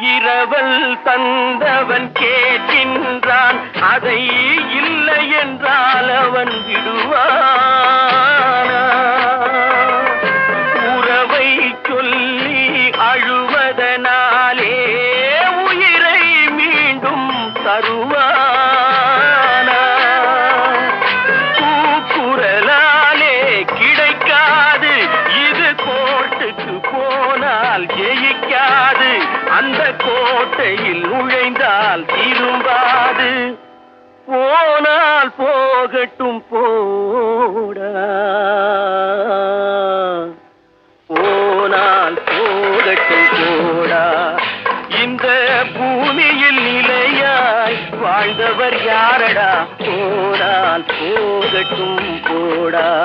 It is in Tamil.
இரவல் தந்தவன் கேட்கின்றான். அதை இல்லை என்றால் அவன் விடுவானா? உறவை சொல்லி அழுவதனாலே உயிரை மீண்டும் தருவானா? கூக்குரலாலே கிடைக்காது. இது கோர்ட்டுக்கு போனால் ஜெயிக்காது. அந்த கோட்டையில் நுழைந்தால் திரும்பாது போனால் போகட்டும் போட. போனால் போகட்டும் போடா. இந்த பூமியில் நிலையாய் வாழ்ந்தவர் யாரடா? போனால் போகட்டும் போடா.